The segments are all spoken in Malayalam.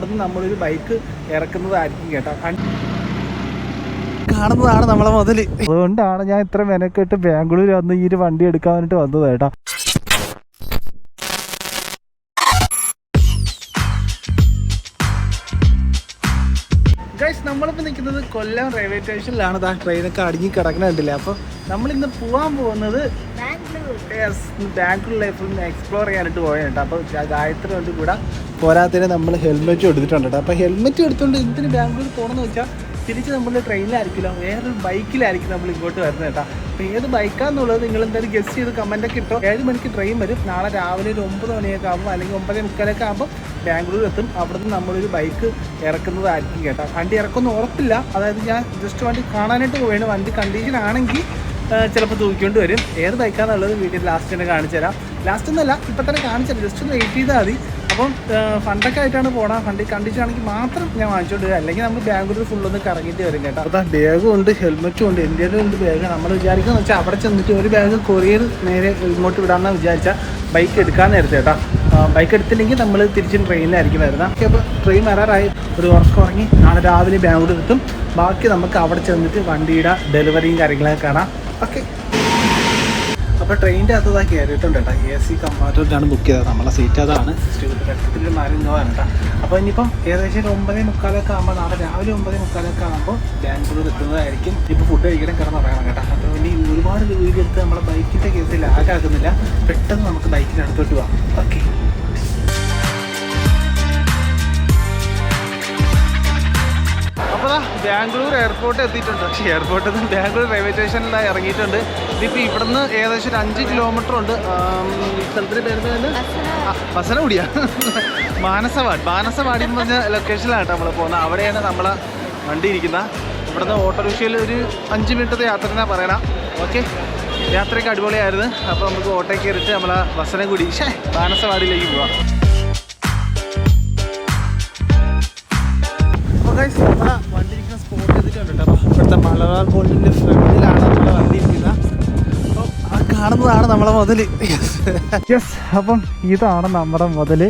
അവിടുന്ന് നമ്മളൊരു ബൈക്ക് ഇറക്കുന്നതായിരിക്കും കേട്ടോ. കാണുന്നതാണ് നമ്മളെ മുതൽ. അതുകൊണ്ടാണ് ഞാൻ ഇത്ര മെനക്കെട്ട് ബാംഗ്ലൂർ വന്ന് ഈ ഒരു വണ്ടി എടുക്കാൻ വേണ്ടിട്ട് വന്നത് കേട്ടോ. ഗൈസ് നമ്മളിപ്പോൾ നിൽക്കുന്നത് കൊല്ലം റെയിൽവേ സ്റ്റേഷനിലാണ് ട്രെയിനൊക്കെ അടുങ്ങി കിടക്കുന്നുണ്ടല്ലേ അപ്പോൾ നമ്മളിന്ന് പോകാൻ പോകുന്നത് ലൈഫിൽ എക്സ്പ്ലോർ അപ്പോൾ നമ്മൾ ഹെൽമെറ്റ് എടുത്തിട്ടുണ്ട് കേട്ടോ അപ്പോൾ ഹെൽമെറ്റ് എടുത്തുകൊണ്ട് എന്തിന് ബാംഗ്ലൂർ പോകണമെന്ന് വെച്ചാൽ തിരിച്ച് നമ്മൾ ട്രെയിനിലായിരിക്കില്ല വേറൊരു ബൈക്കിലായിരിക്കും നമ്മൾ ഇങ്ങോട്ട് വരുന്നത് കേട്ടോ അപ്പോൾ ഏത് ബൈക്കാന്നുള്ളത് നിങ്ങൾ എന്തായാലും ഗസ്റ്റ് ചെയ്ത് ഒക്കെ ഇട്ടോ. ഏഴ് മണിക്ക് ട്രെയിൻ വരും. നാളെ രാവിലെ ഒരു ഒമ്പത് മണിയൊക്കെ ആകുമ്പോൾ അല്ലെങ്കിൽ ഒമ്പതേ മുക്കാലൊക്കെ ആകുമ്പോൾ ബാംഗ്ലൂർ എത്തും. അവിടുന്ന് നമ്മളൊരു ബൈക്ക് ഇറക്കുന്നതായിരിക്കും കേട്ടോ. വണ്ടി ഇറക്കൊന്നും ഉറപ്പില്ല. അതായത് ഞാൻ ജസ്റ്റ് വണ്ടി കാണാനായിട്ട് പോവുകയാണ്. വണ്ടി കണ്ടീഷൻ ആണെങ്കിൽ ചിലപ്പോൾ തൂക്കിക്കൊണ്ട് വരും. ഏത് ബൈക്കാണെന്നുള്ളത് വീട്ടിൽ ലാസ്റ്റ് തന്നെ കാണിച്ചു തരാം. ലാസ്റ്റ് ഒന്നല്ല ഇപ്പം തന്നെ കാണിച്ചു തരാം. ജസ്റ്റ് ഒന്ന് വെയിറ്റ് ചെയ്താൽ മതി. അപ്പം ഫണ്ടൊക്കെ ആയിട്ടാണ് പോകണം ഫണ്ട് കണ്ടീഷൻ ആണെങ്കിൽ മാത്രം ഞാൻ വാങ്ങിച്ചോണ്ട് വരും. അല്ലെങ്കിൽ നമ്മൾ ബാംഗ്ലൂർ ഫുള്ളൊന്ന് കറങ്ങിയിട്ട് വരും കേട്ടോ. അപ്പം ബാഗും ഉണ്ട് ഹെൽമെറ്റും ഉണ്ട് എന്റെ ഉണ്ട് ബാഗ് നമ്മൾ വിചാരിക്കുന്നത് വെച്ചാൽ അവിടെ ചെന്നിട്ട് ഒരു ബാഗ് കൊറിയർ നേരെ ഇങ്ങോട്ട് വിടാമെന്നാണ് വിചാരിച്ചാൽ ബൈക്ക് എടുക്കാൻ നേരത്തെ കേട്ടോ. ബൈക്ക് എടുത്തില്ലെങ്കിൽ നമ്മൾ തിരിച്ചും ട്രെയിനിലായിരിക്കും വരുന്നത്. ഓക്കെ അപ്പോൾ ട്രെയിൻ വരാറായി. ഒരു ഉറക്കം ഉറങ്ങി. നാളെ രാവിലെ ബാംഗ്ലൂർ എത്തും. ബാക്കി നമുക്ക് അവിടെ ചെന്നിട്ട് വണ്ടിയുടെ ഡെലിവറിയും കാര്യങ്ങളൊക്കെ കാണാം. ഓക്കെ. അപ്പോൾ ട്രെയിനിന്റെ അകത്ത് കയറിയിട്ടുണ്ട് കേട്ടോ. എ സി കമ്പാർട്ട്മെന്റാണ് ബുക്ക് ചെയ്തത്. നമ്മളെ സീറ്റ് അതാണ്. രക്തത്തിൽ മാറിയുന്നതാണ് കേട്ടോ. അപ്പോൾ ഇനിയിപ്പം ഏകദേശം ഒരു ഒമ്പതേ മുക്കാലൊക്കെ ആകുമ്പോൾ നാളെ രാവിലെ ഒമ്പതേ മുക്കാലൊക്കെ ആകുമ്പോൾ ബാംഗ്ലൂർ എത്തുന്നതായിരിക്കും. ഇപ്പോൾ ഫുഡ് കഴിക്കണം കിടന്ന് പറയണം കേട്ടോ. അപ്പോൾ ഇനി ഒരുപാട് വീഡിയോ എടുത്ത് നമ്മളെ ബൈക്കിന്റെ കേസിൽ ലാഗാക്കുന്നില്ല പെട്ടെന്ന് നമുക്ക് ബൈക്കിന്റെ അടുത്തോട്ട് പോകാം ഓക്കെ അപ്പോൾ ബാംഗ്ലൂർ എയർപോർട്ട് എത്തിയിട്ടുണ്ട്. പക്ഷേ എയർപോർട്ടിൽ നിന്ന് ബാംഗ്ലൂർ റെയിൽവേ സ്റ്റേഷനിലായി ഇറങ്ങിയിട്ടുണ്ട്. ഇതിപ്പോൾ ഇവിടുന്ന് ഏകദേശം ഒരു അഞ്ച് കിലോമീറ്റർ ഉണ്ട്. സ്ഥലത്തിന്റെ പേര് തന്നെ ബസനഗുടിയാ മാനസവാടി. മാനസവാടി എന്ന് പറഞ്ഞ ലൊക്കേഷനിലാണ് നമ്മൾ പോകുന്നത് അവിടെയാണ് നമ്മളെ വണ്ടി ഇരിക്കുന്നത് ഇവിടുന്ന് ഓട്ടോറിക്ഷയിൽ ഒരു അഞ്ച് മിനിറ്റത്തെ യാത്ര എന്നാ പറയണം. ഓക്കെ യാത്രയ്ക്ക് അടിപൊളിയായിരുന്നു. അപ്പോൾ നമുക്ക് ഓട്ടോ കയറിയിട്ട് നമ്മളെ ബസനകുടി ഷേ മാനസവാടിയിലേക്ക് പോവാം. അപ്പോൾ വണ്ടി ഇരിക്കുന്ന സ്പോട്ട് ചെയ്തിട്ടുണ്ട് കേട്ടോ അപ്പോൾ ഇവിടുത്തെ മലബാർ ഗോൾഡിന്റെ ഫ്രണ്ടിലാണ് നമ്മൾ വണ്ടി ഇരിക്കുന്നത് കാണുന്നതാണ് നമ്മളെ മുതൽ യെസ് അപ്പം ഇതാണ് നമ്മുടെ മുതൽ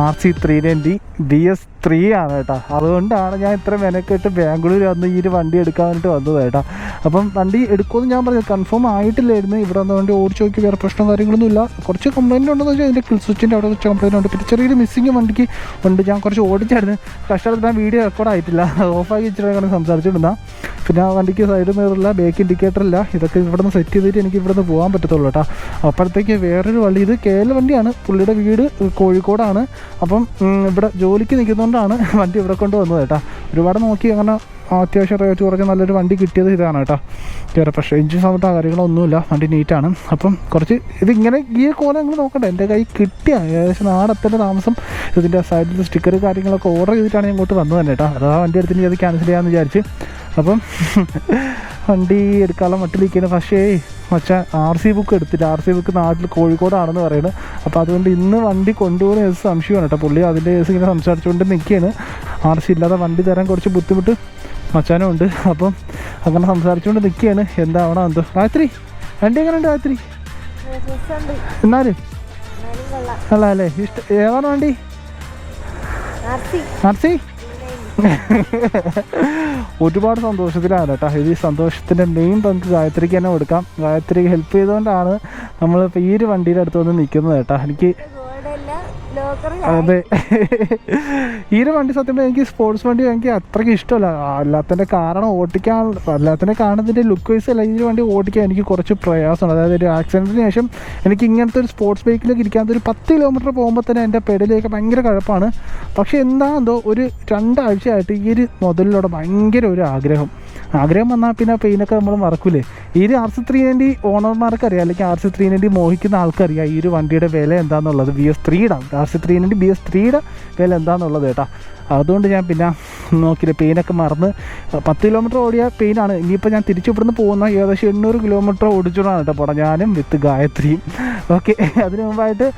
R C three ninety B S three ആണ് കേട്ടോ. അതുകൊണ്ടാണ് ഞാൻ ഇത്ര മെനക്കെട്ട് ബാംഗ്ലൂർ വന്ന് ഈ ഒരു വണ്ടി എടുക്കാൻ വേണ്ടിയിട്ട് വന്നത് കേട്ടോ. അപ്പം വണ്ടി എടുക്കുമെന്ന് ഞാൻ പറഞ്ഞു കൺഫേം ആയിട്ടില്ലായിരുന്നു. ഇവിടെ വന്ന വണ്ടി ഓടിച്ച് നോക്കി വേറെ പ്രശ്നം കാര്യങ്ങളൊന്നും ഇല്ല. കുറച്ച് കംപ്ലൈന്റ് ഉണ്ടെന്ന് വെച്ചാൽ അതിന്റെ കിൽ സ്വിച്ചിന്റെ അവിടെ കുറച്ച് കംപ്ലൈന്റ് ഉണ്ട്. പിന്നെ ചെറിയൊരു മിസ്സിങ് വണ്ടിക്ക് ഉണ്ട് ഞാൻ കുറച്ച് ഓടിച്ചായിരുന്നു. കഷ്ടപ്പെട്ട് ഞാൻ വീഡിയോ റെക്കോർഡ് ആയിട്ടില്ല. ഓഫാക്കി വെച്ചിട്ടാണ് സംസാരിച്ചിട്ടുണ്ടാ പിന്നെ ആ വണ്ടിക്ക് സൈഡ് മിററില്ല ബേക്ക് ഇൻഡിക്കേറ്റർ ഇല്ല. ഇതൊക്കെ ഇവിടെ നിന്ന് സെറ്റ് ചെയ്തിട്ട് എനിക്ക് ഇവിടെ നിന്ന് പോകാൻ പറ്റത്തുള്ളൂ കേട്ടോ. അപ്പോഴത്തേക്ക് വേറൊരു വള്ളി. ഇത് കേരള വണ്ടിയാണ്. പുള്ളിയുടെ വീട് കോഴിക്കോടാണ്. അപ്പം ഇവിടെ ജോലിക്ക് നിൽക്കുന്നതുകൊണ്ടാണ് വണ്ടി ഇവിടെ കൊണ്ട് വന്നത് കേട്ടോ. ഒരുപാട് നോക്കി അങ്ങനെ അത്യാവശ്യം റേറ്റ് കുറച്ച് നല്ലൊരു വണ്ടി കിട്ടിയത് ഇതാണ് കേട്ടോ. വേറെ പക്ഷേ എഞ്ചിൻ സൗണ്ടോ കാര്യങ്ങളൊന്നുമില്ല. വണ്ടി നീറ്റാണ് അപ്പം കുറച്ച് ഇതിങ്ങനെ ഈ കോലം നിങ്ങൾ നോക്കണ്ട. എന്റെ കൈ കിട്ടിയ ഏകദേശം നാടത്തിന്റെ താമസം ഇതിന്റെ സൈഡിൽ സ്റ്റിക്കർ കാര്യങ്ങളൊക്കെ ഓർഡർ ചെയ്തിട്ടാണ് ഇങ്ങോട്ട് വന്നത് തന്നെ കേട്ടോ. അതാ വണ്ടി എടുത്തിട്ട് അത് ക്യാൻസൽ ചെയ്യാമെന്ന് വിചാരിച്ച്. അപ്പം വണ്ടി എടുക്കാനുള്ള മട്ടിലിരിക്കുന്നത് പക്ഷേ മച്ചാ ആർ സി ബുക്ക് എടുത്തില്ല. ആർ സി ബുക്ക് നാട്ടിൽ കോഴിക്കോടാണെന്ന് പറയുന്നത്. അപ്പോൾ അതുകൊണ്ട് ഇന്ന് വണ്ടി കൊണ്ടുപോകുന്ന കേസ് സംശയമാണ് കേട്ടോ. പുള്ളി അതിന്റെ കേസ് ഇങ്ങനെ സംസാരിച്ചുകൊണ്ട് നിൽക്കുകയാണ്. ആർ സി ഇല്ലാതെ വണ്ടി തരാൻ കുറച്ച് ബുദ്ധിമുട്ട് മച്ചാനും ഉണ്ട്. അപ്പം അങ്ങനെ സംസാരിച്ചുകൊണ്ട് നിൽക്കുകയാണ്. എന്താവണം എന്തോ? രാത്രി വണ്ടി എങ്ങനെ ഉണ്ട് രാത്രി എന്നാലും? അല്ല അല്ലേ ഇഷ്ട ഏതാണ് വണ്ടി? നർസി ഒരുപാട് സന്തോഷത്തിലാണ് കേട്ടോ. ഇത് ഈ സന്തോഷത്തിന്റെ മെയിൻ പങ്ക് ഗായത്രിക്ക് തന്നെ കൊടുക്കാം. ഗായത്രിക്ക് ഹെൽപ്പ് ചെയ്തുകൊണ്ടാണ് നമ്മളിപ്പോൾ ഈ ഒരു വണ്ടിയുടെ അടുത്ത് വന്ന് നിൽക്കുന്നത് കേട്ടോ. എനിക്ക് അതെ. ഈ ഒരു വണ്ടി സത്യം എനിക്ക് സ്പോർട്സ് വണ്ടി എനിക്ക് അത്രയ്ക്ക് ഇഷ്ടമല്ല. അല്ലാത്തതിന്റെ കാരണം ഓടിക്കാൻ അല്ലാത്തതിന്റെ കാണുന്നതിന്റെ ലുക്ക് വൈസ് അല്ല ഈ ഒരു വണ്ടി ഓടിക്കാൻ എനിക്ക് കുറച്ച് പ്രയാസമാണ് അതായത് ഒരു ആക്സിഡന്റിന് ശേഷം എനിക്ക് ഇങ്ങനത്തെ ഒരു സ്പോർട്സ് ബൈക്കിലേക്ക് ഇരിക്കാത്ത ഒരു പത്ത് കിലോമീറ്റർ പോകുമ്പോൾ തന്നെ എന്റെ പെടലേക്ക് ഭയങ്കര കഴപ്പാണ്. പക്ഷേ എന്താന്തോ ഒരു രണ്ടാഴ്ചയായിട്ട് ഈ ഒരു മുതലിലൂടെ ഭയങ്കര ഒരു ആഗ്രഹം. ആഗ്രഹം വന്നാൽ പിന്നെ പെയിനൊക്കെ നമ്മൾ മറക്കൂലേ. ഈ ഒരു ആർ സി ത്രീ നയന്റി ഓണർമാർക്ക് അറിയാം അല്ലെങ്കിൽ ആർ സി ത്രീ നയന്റി മോഹിക്കുന്ന ആൾക്കറിയാം ഈ ഒരു വണ്ടിയുടെ വില എന്താണെന്നുള്ളത് വി എസ് ത്രീയുടെ R C three ninety B S ത്രീയുടെ വില എന്താണെന്നുള്ളത് കേട്ടോ. അതുകൊണ്ട് ഞാൻ പിന്നെ നോക്കിയില്ല. പെയിനൊക്കെ മറന്ന് പത്ത് കിലോമീറ്റർ ഓടിയ പെയിനാണ്. ഇനിയിപ്പോൾ ഞാൻ തിരിച്ചു ഇവിടുന്ന് പോകുന്ന ഏകദേശം എണ്ണൂറ് കിലോമീറ്റർ ഓടിച്ചോണ്ടാണ് കേട്ടോ പോടാ ഞാനും വിത്ത് ഗായത്രിയും. ഓക്കെ അതിന് മുമ്പായിട്ട്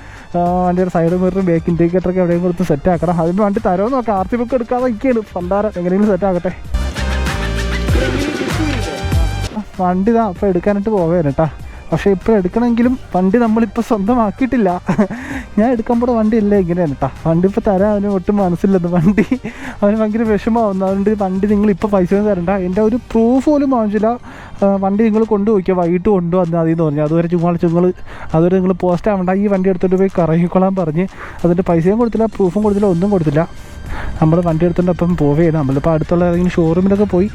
വണ്ടി ഒരു സൈഡ് മിററും ബേക്ക് ഇൻഡിക്കേറ്ററൊക്കെ എവിടെയും കൊടുത്ത് സെറ്റ് ആക്കണം. അതിന് വണ്ടി തരുമോ നോക്കാം. ആർ സി ബുക്ക് എടുക്കാതെ ഇരിക്കുകയാണ് പണ്ടാരം എങ്ങനെയെങ്കിലും സെറ്റ് ആക്കട്ടെ വണ്ടി ഇതാ അപ്പോൾ എടുക്കാനായിട്ട് പോവുകയാണ് കേട്ടോ. പക്ഷേ ഇപ്പോൾ എടുക്കണമെങ്കിലും വണ്ടി നമ്മളിപ്പോൾ സ്വന്തമാക്കിയിട്ടില്ല. ഞാൻ എടുക്കാൻ എടുക്കുമ്പോൾ വണ്ടി ഇല്ല ഇങ്ങനെയാണ് കേട്ടോ വണ്ടി ഇപ്പോൾ തരാൻ അവന് ഒട്ടും മനസ്സില്ലെന്ന് വണ്ടി. അവന് ഭയങ്കര വിഷമമാവുന്നു. അതുകൊണ്ട് വണ്ടി നിങ്ങൾ ഇപ്പോൾ പൈസ ഒന്നും തരണ്ട. എന്റെ ഒരു പ്രൂഫ് പോലും വാങ്ങിച്ചില്ല. വണ്ടി നിങ്ങൾ കൊണ്ടുപോയിക്കുക വൈകിട്ട് കൊണ്ടുവന്നാൽ മതി എന്ന് പറഞ്ഞു. അതുവരെ ചുമ്മാ ചുങ്ങൾ അതുവരെ നിങ്ങൾ പോസ്റ്റ് ആവണ്ട. ഈ വണ്ടി എടുത്തുകൊണ്ട് പോയി കറങ്ങിക്കൊള്ളാൻ പറഞ്ഞ് അതിന്റെ പൈസയും കൊടുത്തില്ല പ്രൂഫും കൊടുത്തില്ല ഒന്നും കൊടുത്തില്ല. നമ്മൾ വണ്ടി എടുത്തുകൊണ്ട് അപ്പം പോവുകയാണ് നമ്മളിപ്പോൾ അടുത്തുള്ള ഏതെങ്കിലും ഷോറൂമിലൊക്കെ പോയി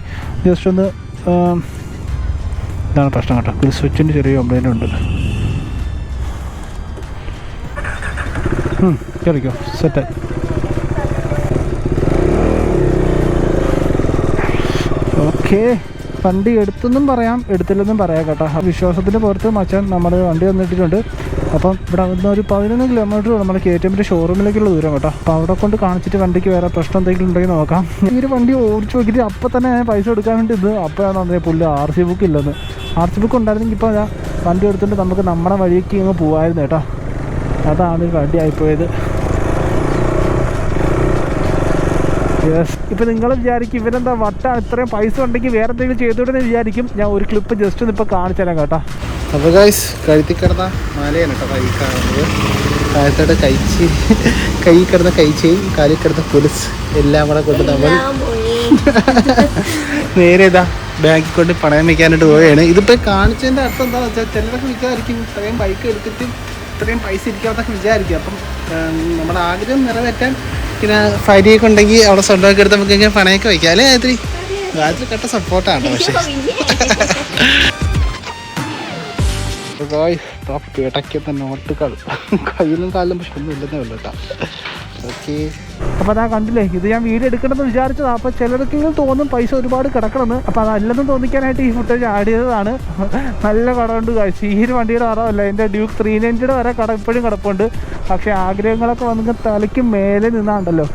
ജസ്റ്റ് ഒന്ന് ഇതാണ് പ്രശ്നം കേട്ടോ. ഒരു സ്വിച്ചിന്റെ ചെറിയ കംപ്ലൈന്റ് ഉണ്ട്. കയറിക്കോ സെറ്റായി ഓക്കെ വണ്ടി എടുത്തെന്നും പറയാം എടുത്തില്ലെന്നും പറയാം കേട്ടോ. വിശ്വാസത്തിന്റെ പുറത്ത് മച്ചാൻ നമ്മുടെ വണ്ടി വന്നിട്ടുണ്ട് അപ്പം ഇവിടെ നിന്ന് ഒരു പതിനൊന്ന് കിലോമീറ്റർ നമ്മുടെ കെ ടി എമ്മിന്റെ ഷോറൂമിലേക്കുള്ള ദൂരം കേട്ടോ. അപ്പോൾ അവിടെ കൊണ്ട് കാണിച്ചിട്ട് വണ്ടിക്ക് വേറെ പ്രശ്നം എന്തെങ്കിലും ഉണ്ടെങ്കിൽ നോക്കാം. ഈ ഒരു വണ്ടി ഓടിച്ചു നോക്കിയിട്ട് അപ്പം തന്നെ പൈസ എടുക്കാൻ വേണ്ടി ഇത് അപ്പോഴാണ് പറഞ്ഞത് പുല്ല് ആർ സി ബുക്ക് ഇല്ലെന്ന്. ആർ സി ബുക്ക് ഉണ്ടായിരുന്നെങ്കിൽ ഇപ്പോൾ ഞാൻ വണ്ടി എടുത്തിട്ട് നമുക്ക് നമ്മുടെ വഴിക്ക് അങ്ങ് പോവായിരുന്നു കേട്ടോ. അതാണ് വണ്ടി ആയിപ്പോയത് യെസ് ഇപ്പം നിങ്ങൾ വിചാരിക്കും ഇവരെന്താ വട്ടാണ് ഇത്രയും പൈസ ഉണ്ടെങ്കിൽ വേറെ എന്തെങ്കിലും ചെയ്തോടെന്ന് വിചാരിക്കും. ഞാൻ ഒരു ക്ലിപ്പ് ജസ്റ്റ് ഒന്ന് ഇപ്പോൾ കാണിച്ചു തരാം കേട്ടോ. അപ്പോൾ ഗൈസ് കഴുത്തി കിടന്ന മലയാണ് കേട്ടോ കൈ കാണുന്നത്. കാലത്തോടെ കഴിച്ച് കൈ കിടന്ന കഴിച്ചയും കാലിൽ കിടന്ന പുലിസ് എല്ലാം കൂടെ കൊണ്ട് നമ്മൾ നേരെ ഇതാ ബാങ്കിൽ കൊണ്ട് പണയം വെക്കാനായിട്ട് പോവുകയാണ്. ഇതിപ്പോൾ കാണിച്ചതിന്റെ അർത്ഥം എന്താണെന്ന് വെച്ചാൽ ചിലരൊക്കെ വിചാരിക്കും ഇത്രയും ബൈക്ക് എടുത്തിട്ട് ഇത്രയും പൈസ ഇരിക്കാമെന്നൊക്കെ വിചാരിക്കും. അപ്പം നമ്മുടെ ആഗ്രഹം നിറവേറ്റാൻ പിന്നെ ഫൈനൊക്കെ ഉണ്ടെങ്കിൽ അവിടെ സ്വന്തമൊക്കെ എടുത്ത് നമുക്ക് ഇങ്ങനെ പണയൊക്കെ വയ്ക്കാം അല്ലേ ഗായത്രി ഗായത്രി കട്ട സപ്പോർട്ടാണ് പക്ഷേ. പിടയ്ക്കുന്ന നോട്ടുകൾ. കയ്യിലും കാലിലും പക്ഷെ ഒന്നും ഇല്ലെന്നേ ഉള്ളൂ കേട്ടോ. ഓക്കെ അപ്പോൾ അതാ കണ്ടില്ലേ ഇത് ഞാൻ വീഡിയോ എടുക്കണമെന്ന് വിചാരിച്ചതാ. അപ്പോൾ ചിലർക്കെങ്കിലും തോന്നും പൈസ ഒരുപാട് കിടക്കണമെന്ന്. അപ്പോൾ അതല്ലെന്ന് തോന്നിക്കാനായിട്ട് ഈ ഫുട്ടേജ് ആഡ് ചെയ്തതാണ്. നല്ല കടമുണ്ട് കാഴ്ച ഈ ഒരു വണ്ടിയുടെ കടമല്ല എന്റെ ഡ്യൂക്ക് ത്രീ നയന്റിയുടെ വരെ കട ഇപ്പോഴും കിടപ്പുണ്ട്. പക്ഷേ ആഗ്രഹങ്ങളൊക്കെ വന്ന തലയ്ക്ക് മേലെ നിന്നാണ്ടല്ലോ.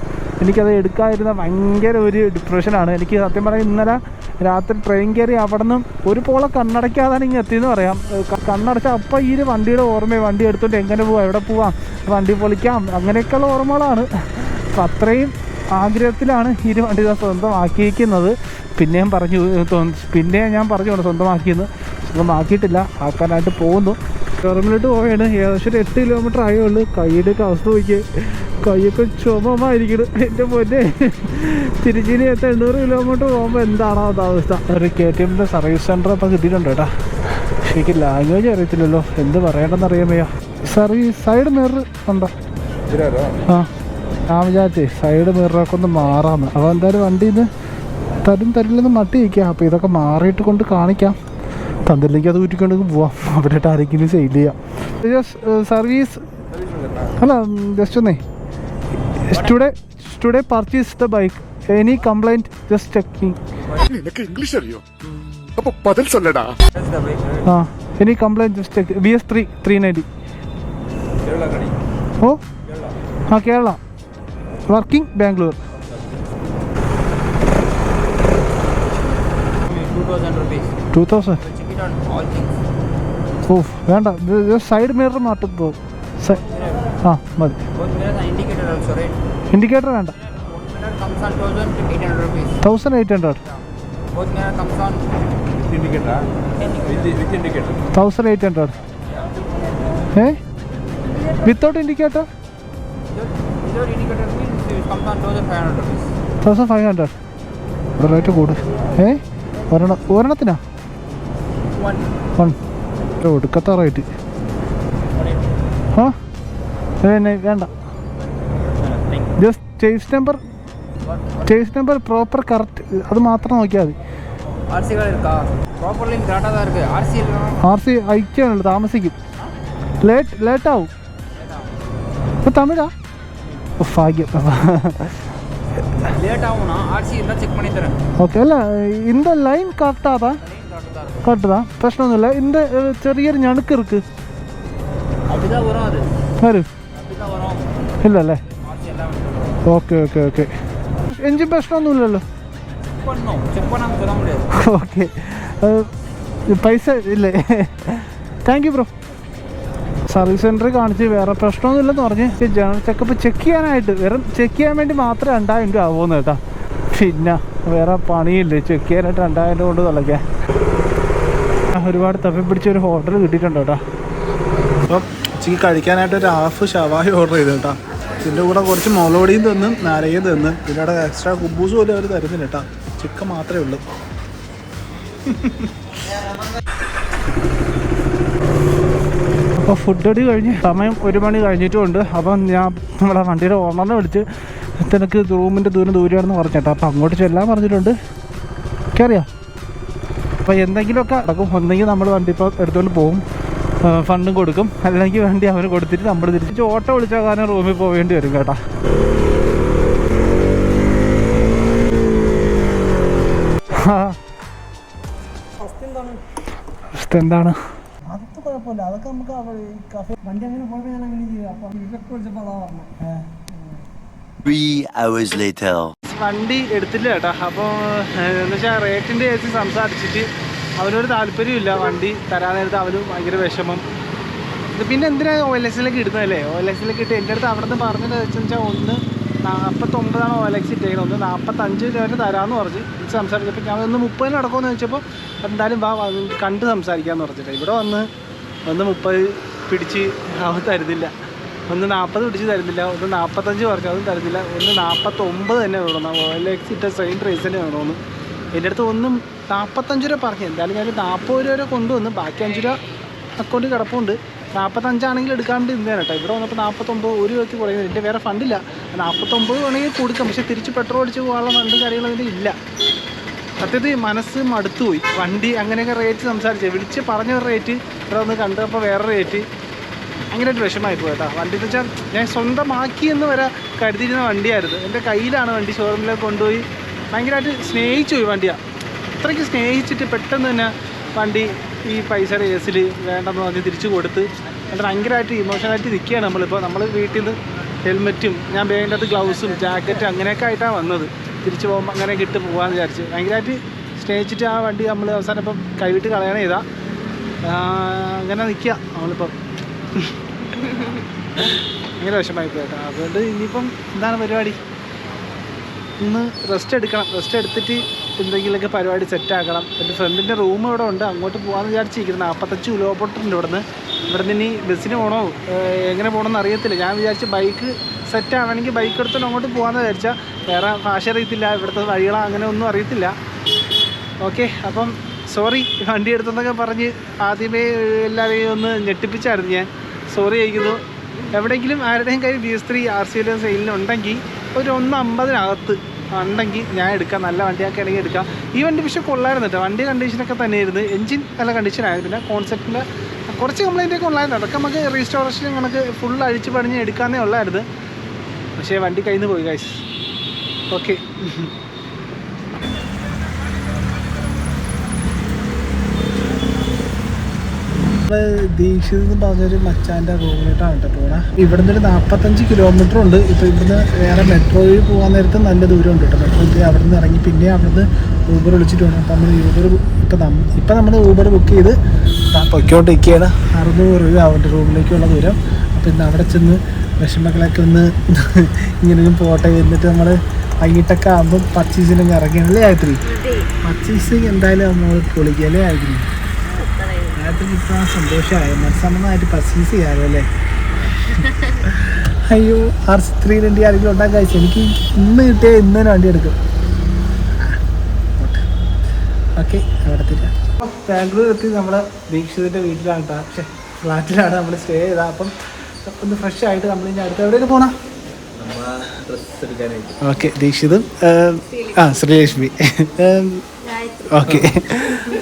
എനിക്കത് എടുക്കാതിരുന്ന ഭയങ്കര ഒരു ഡിപ്രഷനാണ് എനിക്ക് സത്യം പറയാം ഇന്നലെ രാത്രി ട്രെയിൻ കയറി അവിടെ നിന്നും ഒരു പോളെ കണ്ണടയ്ക്കാതാണ് ഇങ്ങനെ എത്തിയെന്ന് പറയാം. കണ്ണടച്ച അപ്പം ഈ വണ്ടിയുടെ ഓർമ്മ വണ്ടി എടുത്തോണ്ട് എങ്ങനെ പോവാം എവിടെ പോവാം വണ്ടി പൊളിക്കാം അങ്ങനെയൊക്കെയുള്ള ഓർമ്മകളാണ്. അപ്പം അത്രയും ആഗ്രഹത്തിലാണ് ഈ വണ്ടി സ്വന്തമാക്കിയിരിക്കുന്നത്. പിന്നെയും പറഞ്ഞു പിന്നെ ഞാൻ പറഞ്ഞു സ്വന്തമാക്കിയെന്ന്. സ്വന്തമാക്കിയിട്ടില്ല ആക്കാനായിട്ട് പോകുന്നു. ടെർമിനലിട്ട് പോവുകയാണ്. ഏകദേശം ഒരു എട്ട് കിലോമീറ്റർ ആയേ ഉള്ളൂ. അവസ്ഥ നോക്കിയേ. കൈയൊക്കെ ചുമമായിരിക്കണം. എന്റെ പൊന്നെ. തിരുച്ചിരി എത്ത എണ്ണൂറ് കിലോമീറ്റർ പോകുമ്പോൾ എന്താണോ അത് അവസ്ഥ. ഒരു കെ ടി എമ്മിന്റെ സർവീസ് സെന്റർ അപ്പം കിട്ടിയിട്ടുണ്ട് കേട്ടോ. പക്ഷേ എനിക്ക് ലാംഗ്വേജ് അറിയത്തില്ലല്ലോ. എന്ത് പറയണമെന്ന് അറിയാൻ വയ്യ സർവീസ് സൈഡ് മിറർ ഉണ്ടോ ആ. ഞാൻ വിചാരിച്ചേ സൈഡ് മിററൊക്കെ ഒന്ന് മാറാന്ന്. അപ്പോൾ എന്തായാലും വണ്ടിയിൽ നിന്ന് തരും തരില്ലെന്ന് മട്ടി വയ്ക്കാം അപ്പോൾ ഇതൊക്കെ മാറിയിട്ട് കൊണ്ട് കാണിക്കാം. തന്നില്ലെങ്കിൽ അത് ഊറ്റിക്കൊണ്ട് പോവാം. അവിടെ ആരെങ്കിലും സെയിൽ ചെയ്യാം. സർവീസ് അല്ല ജസ്റ്റ് ഒന്നേ. Today today purchase the bike any complaint just checking നിനക്ക് ഇംഗ്ലീഷ് അറിയോ? അപ്പൊ പതിൽ ചൊല്ലടാ ആ any complaint just check B S three three ninety ഓ ആ Kerala. Working Bangalore 2000 rupees. Two thousand. ഓ വേണ്ട സൈഡ് മിറർ മാറ്റും പോ സ- ആ മതി. ഇൻഡിക്കേറ്റർ വേണ്ട. Thousand eight hundred thousand eight hundred ഏ? Without indicator thousand five hundred ഇവിടെ റേറ്റ് കൂടും. ഏ? ഒരെണ്ണ ഒരെണ്ണത്തിനാ? വൺ എടുക്കത്ത റേറ്റ് ആ? വേണ്ട. Chassis number chassis number proper correct അത് മാത്രം നോക്കിയാൽ മതി ആർ സി അയക്കാണല്ലോ താമസിക്കും ലേറ്റ് ലേറ്റാവും ആവും ഇപ്പം തമിഴാ ഭാഗ്യം ഓക്കെ അല്ല ഇന്റെ ലൈൻ കറക്റ്റാതാ കറക്റ്റാ പ്രശ്നമൊന്നുമില്ല ഇന്റെ ചെറിയൊരു ഞണുക്ക് ഇருக்கு വരും ഇല്ലല്ലേ okay okay okay. Engine പ്രശ്നമൊന്നുമില്ലല്ലോ? Okay. പൈസ ഇല്ലേ? താങ്ക് യു ബ്രോ സർവീസ് സെന്ററിൽ കാണിച്ച് വേറെ പ്രശ്നമൊന്നുമില്ലെന്ന് പറഞ്ഞ് ജനറൽ ചെക്കപ്പ് ചെക്ക് ചെയ്യാനായിട്ട് വെറും ചെക്ക് ചെയ്യാൻ വേണ്ടി മാത്രമേ രണ്ടായിരം രൂപ ആവുമെന്ന് കേട്ടാ. പിന്നെ വേറെ പണിയില്ലേ. ചെക്ക് ചെയ്യാനായിട്ട് രണ്ടായിരം രൂപ കൊണ്ട് തളയ്ക്കാൻ ഒരുപാട് തപ്പി പിടിച്ച ഒരു ഹോട്ടൽ കിട്ടിയിട്ടുണ്ടോ കേട്ടാ. അപ്പം ഉച്ചയ്ക്ക് കഴിക്കാനായിട്ട് ഒരു ഹാഫ് ഷവായി ഓർഡർ ചെയ്തു കേട്ടാ. ഇതിന്റെ കൂടെ കുറച്ച് മുളകൊടിയും തന്ന് നാരകയും തന്ന്. ഇതിനോട് എക്സ്ട്രാ കുബൂസ് പോലും അവർ തരുന്നില്ല കേട്ടോ. ചിക്കൻ മാത്രമേ ഉള്ളൂ. അപ്പോൾ ഫുഡ് അടി കഴിഞ്ഞ് സമയം ഒരു മണി കഴിഞ്ഞിട്ടുമുണ്ട്. അപ്പം ഞാൻ നമ്മളെ വണ്ടിയുടെ ഓണറിനെ വിളിച്ച് നിനക്ക് റൂമിന്റെ ദൂരം ദൂരെയാണെന്ന് പറഞ്ഞേട്ടാ അപ്പം അങ്ങോട്ട് ചെല്ലാൻ പറഞ്ഞിട്ടുണ്ട്. കയറിയോ അപ്പോൾ എന്തെങ്കിലുമൊക്കെ നടക്കും. ഒന്നെങ്കിൽ നമ്മൾ വണ്ടി ഇപ്പോൾ എടുത്തുകൊണ്ട് പോകും. ഫണ്ടും കൊടുക്കും. അല്ലെങ്കിൽ വേണ്ടി അവന് കൊടുത്തിട്ട് നമ്മൾ തിരിച്ച് ഓട്ടോ വിളിച്ചാൽ കാരണം റൂമിൽ പോവേണ്ടി വരും കേട്ടാ. എന്താണ്? അതൊക്കെ കുഴപ്പമില്ല. അതൊക്കെ നമുക്ക് കഫേ വണ്ടി അങ്ങനെ പോയപ്പോൾ ഞാൻ അങ്ങനെ ചെയ്തു. അപ്പം ഇതൊക്കെ വിളിച്ചപ്പോൾ അതാ പറഞ്ഞു. hours later. വണ്ടി എടുത്തില്ല കേട്ടോ. അപ്പോൾ എന്ന് വെച്ചാൽ റേറ്റിന്റെ ചേച്ചി സംസാരിച്ചിട്ട് അവനോട് താല്പര്യമില്ല വണ്ടി തരാൻ നേരത്ത് അവന് ഭയങ്കര വിഷമം. പിന്നെ എന്തിനാണ് ഒ എൽ എക്സിലേക്ക് ഇടുന്നതല്ലേ? ഒ എൽ എക്സിലേക്ക് ഇട്ട് എന്റെ അടുത്ത് അവിടെ നിന്ന് പറഞ്ഞത് വെച്ചാൽ ഒന്ന് നാൽപ്പത്തൊമ്പതാണ് ഒ എൽ എക്സ് ഇട്ടേക്കുന്നത് ഒന്ന് നാൽപ്പത്തഞ്ച് രൂപ തരാമെന്ന് പറഞ്ഞ് ഇത് സംസാരിച്ചപ്പോൾ ഞാൻ ഒന്ന് മുപ്പതിന് നടക്കുമെന്ന് ചോദിച്ചപ്പോൾ എന്തായാലും വാ കണ്ട് സംസാരിക്കാമെന്ന് പറഞ്ഞിട്ട്. ഇവിടെ വന്ന് ഒന്ന് മുപ്പത് പിടിച്ച് അവൻ തരുന്നില്ല. ഒന്ന് നാൽപ്പത് പിടിച്ച് തരുന്നില്ല. ഒന്ന് നാൽപ്പത്തഞ്ച് പറഞ്ഞു അതും തരുന്നില്ല. ഒന്ന് നാൽപ്പത്തൊമ്പത് തന്നെ വേണം ഒ എൽ എക്സ് ഇട്ട സെയിം പ്രൈസ് തന്നെ വേണമെന്ന് എന്റെ അടുത്ത് ഒന്നും നാൽപ്പത്തഞ്ച് രൂപ പറഞ്ഞു. എന്തായാലും ഞാൻ നാൽപ്പത് രൂപ വരെ കൊണ്ടുവന്ന്. ബാക്കി അഞ്ച് രൂപ അക്കൗണ്ടിൽ കിടപ്പുണ്ട്. നാൽപ്പത്തഞ്ചാണെങ്കിൽ എടുക്കാണ്ട് ഇരുന്നേനെ കേട്ടോ. ഇവിടെ വന്നപ്പോൾ നാൽപ്പത്തൊമ്പത് ഒരു രൂപയ്ക്ക് കുറയുന്നത് എന്റെ വേറെ ഫണ്ടില്ല നാൽപ്പത്തൊമ്പത് വേണമെങ്കിൽ കൊടുക്കാം. പക്ഷേ തിരിച്ച് പെട്രോൾ അടിച്ച് പോകാനുള്ള ഫണ്ടും കാര്യങ്ങളും ഇല്ല. സത്യത്തിൽ മനസ്സ് മടുത്തുപോയി വണ്ടി അങ്ങനെയൊക്കെ റേറ്റ് സംസാരിച്ചത് വിളിച്ച് പറഞ്ഞ റേറ്റ് ഇവിടെ വന്ന് കണ്ടപ്പോൾ വേറെ റേറ്റ് അങ്ങനെ ഒരു വിഷമമായി പോയി കേട്ടോ. വണ്ടി എന്ന് വെച്ചാൽ ഞാൻ സ്വന്തമാക്കി എന്ന് വരെ കരുതിയിരുന്ന വണ്ടിയായിരുന്നു. എന്റെ കയ്യിലാണ് വണ്ടി ഷോറൂമിലേക്ക് കൊണ്ടുപോയി. ഭയങ്കരമായിട്ട് സ്നേഹിച്ചു പോയി വണ്ടിയാണ് അത്രയ്ക്ക് സ്നേഹിച്ചിട്ട് പെട്ടെന്ന് തന്നെ വണ്ടി ഈ പൈസയുടെ കേസിൽ വേണ്ടെന്ന് പറഞ്ഞ് തിരിച്ചു കൊടുത്ത് എന്നിട്ട് ഭയങ്കരമായിട്ട് ഇമോഷണലായിട്ട് നിൽക്കുകയാണ് നമ്മളിപ്പോൾ. നമ്മൾ വീട്ടിൽ നിന്ന് ഹെൽമെറ്റും ഞാൻ ബാഗിന്റെ അകത്ത് ഗ്ലൗസും ജാക്കറ്റും അങ്ങനെയൊക്കെ ആയിട്ടാണ് വന്നത്. തിരിച്ചു പോകുമ്പോൾ അങ്ങനെ കിട്ടും പോകാമെന്ന് വിചാരിച്ച്. ഭയങ്കരമായിട്ട് സ്നേഹിച്ചിട്ട് ആ വണ്ടി നമ്മൾ അവസാനം ഇപ്പം കൈവിട്ട് കളയണ ചെയ്താ അങ്ങനെ നിൽക്കുക നമ്മളിപ്പം. ഭയങ്കര വിഷമായി പോയി കേട്ടോ. അതുകൊണ്ട് ഇനിയിപ്പം എന്താണ് പരിപാടി? ഇന്ന് റെസ്റ്റ് എടുക്കണം. റെസ്റ്റ് എടുത്തിട്ട് എന്തെങ്കിലുമൊക്കെ പരിപാടി സെറ്റാക്കണം എന്റെ ഫ്രണ്ടിന്റെ റൂം ഇവിടെ ഉണ്ട്. അങ്ങോട്ട് പോകാമെന്ന് വിചാരിച്ചിരിക്കുന്നത് നാൽപ്പത്തഞ്ച് കിലോമീറ്ററുണ്ട് ഇവിടുന്ന്. ഇവിടെ നിന്ന് ഇനി ബസ്സിന് പോകണോ എങ്ങനെ പോകണമെന്ന് അറിയത്തില്ല. ഞാൻ വിചാരിച്ച് ബൈക്ക് സെറ്റ് ആവണമെങ്കിൽ ബൈക്ക് എടുത്തോണ്ട് അങ്ങോട്ട് പോകാമെന്ന് വിചാരിച്ചാൽ വേറെ ഭാഷ അറിയത്തില്ല. ഇവിടുത്തെ വഴികളോ അങ്ങനെ ഒന്നും അറിയത്തില്ല. ഓക്കെ അപ്പം സോറി വണ്ടി എടുത്തെന്നൊക്കെ പറഞ്ഞ് ആദ്യമേ എല്ലാവരെയും ഒന്ന് ഞെട്ടിപ്പിച്ചായിരുന്നു ഞാൻ. സോറി ചോദിക്കുന്നു എവിടെയെങ്കിലും ആരുടെയും കയ്യിൽ B S three R C L സെയിലിനുണ്ടെങ്കിൽ ഒരു ഒന്ന് അമ്പതിനകത്ത് ഉണ്ടെങ്കിൽ ഞാൻ എടുക്കാം. നല്ല വണ്ടിയൊക്കെ ആണെങ്കിൽ എടുക്കാം. ഈ വണ്ടി പക്ഷേ കൊള്ളായിരുന്നു കേട്ടോ. വണ്ടി കണ്ടീഷനൊക്കെ തന്നെയായിരുന്നു. എഞ്ചിൻ നല്ല കണ്ടീഷൻ പിന്നെ കോൺസെപ്റ്റിന്റെ കുറച്ച് കംപ്ലൈന്റ് ഒക്കെ ഉള്ളായിരുന്നു അതൊക്കെ നമുക്ക് റീസ്റ്റോറേഷൻ കണക്ക് ഫുൾ അഴിച്ച് പണിഞ്ഞ് എടുക്കാമെന്നേ ഉള്ളായിരുന്നു. പക്ഷേ വണ്ടി കയ്യിൽ നിന്ന് പോയി കാശ് ഓക്കെ ദീക്ഷിത് എന്ന് പറഞ്ഞൊരു മച്ചാന്റെ റൂമിലോട്ടാണ് കേട്ടോ പോകണേ ഇവിടുന്ന് ഒരു നാൽപ്പത്തഞ്ച് കിലോമീറ്റർ ഉണ്ട്. ഇപ്പോൾ ഇവിടുന്ന് വേറെ മെട്രോയിൽ പോകാൻ നേരത്ത് നല്ല ദൂരം ഉണ്ട് കേട്ടോ. മെട്രോയിൽ അവിടെ നിന്ന് ഇറങ്ങി പിന്നെ അവിടുന്ന് ഊബർ വിളിച്ചിട്ട് വേണം അപ്പം നമ്മൾ യൂബർ ഇപ്പം നമ്മ ഇപ്പം നമ്മൾ ഊബർ ബുക്ക് ചെയ്ത് പൊയ്ക്കോട്ടിരിക്കുകയാണ് പൊയ്ക്കോണ്ടിരിക്കുകയാണ് അറുന്നൂറ് രൂപ അവന്റെ റൂമിലേക്കുള്ള ദൂരം. അപ്പോൾ ഇന്ന് അവിടെ ചെന്ന് വിഷമകളൊക്കെ ഒന്ന് ഇങ്ങനെ പോട്ടെ. എന്നിട്ട് നമ്മൾ വൈകിട്ടൊക്കെ ആകുമ്പോൾ പർച്ചേസിനൊക്കെ ഇറങ്ങിയാണല്ലേ ആയിത്രി പർച്ചേസിങ് എന്തായാലും നമ്മൾ പൊളിക്കല്ലേ ആയിത്രി ഇപ്പം സന്തോഷമായി. മനസ്സമ്മതമായിട്ട് പർച്ചേസ് ചെയ്യാമല്ലോ അല്ലേ? അയ്യോ ആർ സി ത്രീ വണ്ടി ആരെങ്കിലും ഉണ്ടാക്കാൻ എനിക്ക് ഇന്ന് കിട്ടിയ ഇന്ന് തന്നെ വണ്ടി എടുക്കും. ഓക്കെ അവിടെ തിരിയാം ബാംഗ്ലൂർ എത്തി നമ്മുടെ ദീക്ഷിതിന്റെ വീട്ടിലാണ് കേട്ടോ പക്ഷേ ഫ്ലാറ്റിലാണ് നമ്മൾ സ്റ്റേ ചെയ്തത്. അപ്പം ഒന്ന് ഫ്രഷ് ആയിട്ട് നമ്മൾ ഇനി അടുത്ത് എവിടെയൊക്കെ പോണ? ഓക്കെ ദീക്ഷിതും ആ ശ്രീലക്ഷ്മി. ഓക്കെ.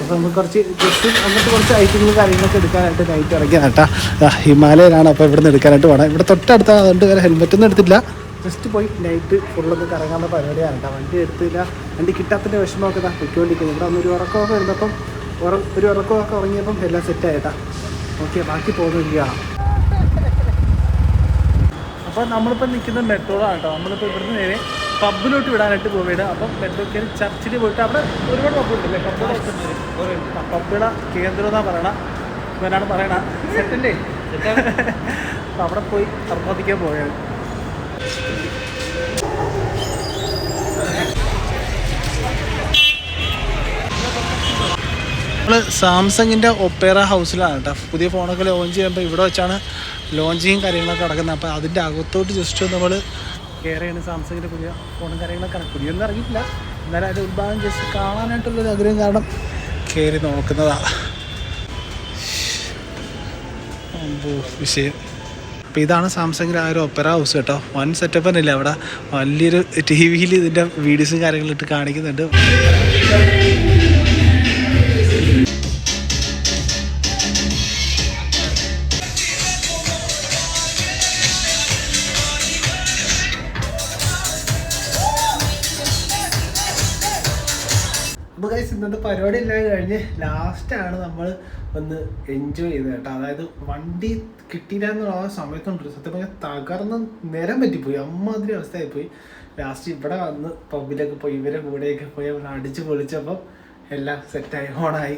അപ്പോൾ നമുക്ക് കുറച്ച് ജസ്റ്റ് അങ്ങനത്തെ കുറച്ച് ഐറ്റങ്ങളും കാര്യങ്ങളൊക്കെ എടുക്കാനായിട്ട് നൈറ്റ് ഇറങ്ങിയ കേട്ടാ ദാ ഹിമാലയയിലാണ് അപ്പോൾ ഇവിടെ നിന്ന് എടുക്കാനായിട്ട് വേണം ഇവിടെ തൊട്ടടുത്ത അതുകൊണ്ട് വേറെ ഹെൽമെറ്റ് ഒന്നും എടുത്തില്ല. ജസ്റ്റ് പോയി നൈറ്റ് ഫുള്ളൊന്ന് കറങ്ങാനുള്ള പരിപാടിയാണ് കേട്ടോ. വണ്ടി എടുത്തില്ല. വണ്ടി കിട്ടാത്തതിന്റെ വിഷമമൊക്കെ ഇതാ പൊയ്ക്കൊണ്ടിരിക്കുന്നത് ഇവിടെ ഒന്ന് ഒരു ഉറക്കമൊക്കെ വരുന്നപ്പം ഒരു ഉറക്കമൊക്കെ ഉറങ്ങിയപ്പം എല്ലാം സെറ്റായിട്ടാ ഓക്കെ ബാക്കി പോകുന്നില്ല. അപ്പോൾ നമ്മളിപ്പോൾ നിൽക്കുന്നത് മെട്രോളാണ് കേട്ടോ. നമ്മളിപ്പോൾ ഇവിടുന്ന് നേരെ പബ്ബിലോട്ട് വിടാനായിട്ട് പോവുകയാണ്. അപ്പം മെട്രോ ചർച്ചിൽ പോയിട്ട് അവിടെ ഒരുപാട് പബ്ബ് ഉണ്ടല്ലേ പബ്ബുകൾ പബ്ബുകള കേന്ദ്രം എന്നാ പറയണ? ഇവനാണ് പറയണ. സെറ്റല്ലേ? അപ്പം അവിടെ പോയി സർമ്മതിക്കാൻ പോവുകയാണ്. നമ്മൾ സാംസങ്ങിന്റെ ഒപ്പേറ ഹൗസിലാണ് കേട്ടോ. പുതിയ ഫോണൊക്കെ ലോഞ്ച് ചെയ്യുമ്പോൾ ഇവിടെ വെച്ചാണ് ലോഞ്ചിങ് കാര്യങ്ങളൊക്കെ നടക്കുന്നത്. അപ്പോൾ അതിന്റെ അകത്തോട്ട് ജസ്റ്റ് നമ്മൾ കയറിയാണ് സാംസങ്ങിന്റെ പുതിയ ഫോണും കാര്യങ്ങളൊക്കെ. പുതിയൊന്നും ഇറങ്ങിയിട്ടില്ല എന്നാലും അതിന്റെ ഉത്ഭാഗം ജസ്റ്റ് കാണാനായിട്ടുള്ളൊരു ആഗ്രഹം കാരണം കയറി നോക്കുന്നതാണ് വിഷയം. അപ്പോൾ ഇതാണ് സാംസങ്ങിന്റെ ആ ഒരു ഒപ്പറ ഹൗസ് കേട്ടോ. വൺ സെറ്റപ്പ് തന്നെ ഇല്ല അവിടെ. വലിയൊരു ടി വിയിൽ ഇതിന്റെ വീഡിയോസും കാര്യങ്ങളും ഇട്ട് കാണിക്കുന്നുണ്ട്. ഇന്നത്തെ പരിപാടി എല്ലാം കഴിഞ്ഞ് ലാസ്റ്റാണ് നമ്മൾ ഒന്ന് എൻജോയ് ചെയ്തത് കേട്ടോ. അതായത് വണ്ടി കിട്ടിയില്ല എന്നുള്ള സമയത്തുണ്ട് സത്യം പറഞ്ഞാൽ തകർന്ന് നേരം പറ്റിപ്പോയി. അമ്മാതിരി അവസ്ഥയായിപ്പോയി. ലാസ്റ്റ് ഇവിടെ വന്ന് പബ്ബിലൊക്കെ പോയി ഇവരെ കൂടെയൊക്കെ പോയി അവിടെ അടിച്ച് പൊളിച്ചപ്പം എല്ലാം സെറ്റായി ഓണായി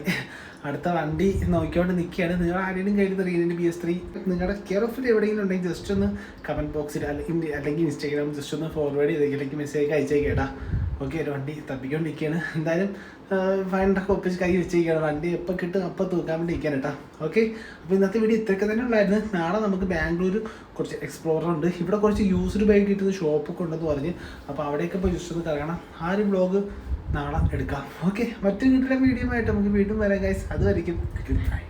അടുത്ത വണ്ടി നോക്കിക്കൊണ്ട് നിൽക്കുകയാണ് നിങ്ങൾ ആരെങ്കിലും കഴിഞ്ഞ റീനിന്റെ ബി എസ് ത്രീ നിങ്ങളുടെ കെയർ ഓഫിൽ എവിടെയെങ്കിലും ഉണ്ടെങ്കിൽ ജസ്റ്റ് ഒന്ന് കമന്റ് ബോക്സിൽ അല്ലെങ്കിൽ അല്ലെങ്കിൽ ഇൻസ്റ്റാഗ്രാം ജസ്റ്റ് ഒന്ന് ഫോർവേഡ് ചെയ്തേക്ക്. അല്ലെങ്കിൽ മെസ്സേജ് അയച്ചേക്കേട്ടാ ഓക്കെ ഒരു വണ്ടി തപ്പിക്കൊണ്ടിരിക്കുകയാണ്. എന്തായാലും ഫൈവ് ഹൺഡ്രഡ് ഒപ്പിച്ച് കൈ വെച്ചിരിക്കുകയാണ്. വണ്ടി എപ്പോൾ കിട്ടും അപ്പോൾ തൂക്കാൻ വേണ്ടി ഇരിക്കാൻ കേട്ടോ. ഓക്കെ അപ്പോൾ ഇന്നത്തെ വീഡിയോ ഇത്രയൊക്കെ തന്നെ ഉള്ളായിരുന്നു. നാളെ നമുക്ക് ബാംഗ്ലൂർ കുറച്ച് എക്സ്പ്ലോറർ ഉണ്ട്. ഇവിടെ കുറച്ച് യൂസ്ഡ് ബൈക്ക് കിട്ടുന്ന ഷോപ്പൊക്കെ ഉണ്ടെന്ന് പറഞ്ഞ്. അപ്പോൾ അവിടെയൊക്കെ പോയി ജസ്റ്റ് ഒന്ന് കറങ്ങണം. ആ ഒരു ബ്ലോഗ് നാളെ എടുക്കാം. ഓക്കെ മറ്റു വീട്ടിലെ വീഡിയോ ആയിട്ട് നമുക്ക് വീണ്ടും വരാം ഗൈസ് അതുവരെയും ഗുഡ് ബൈ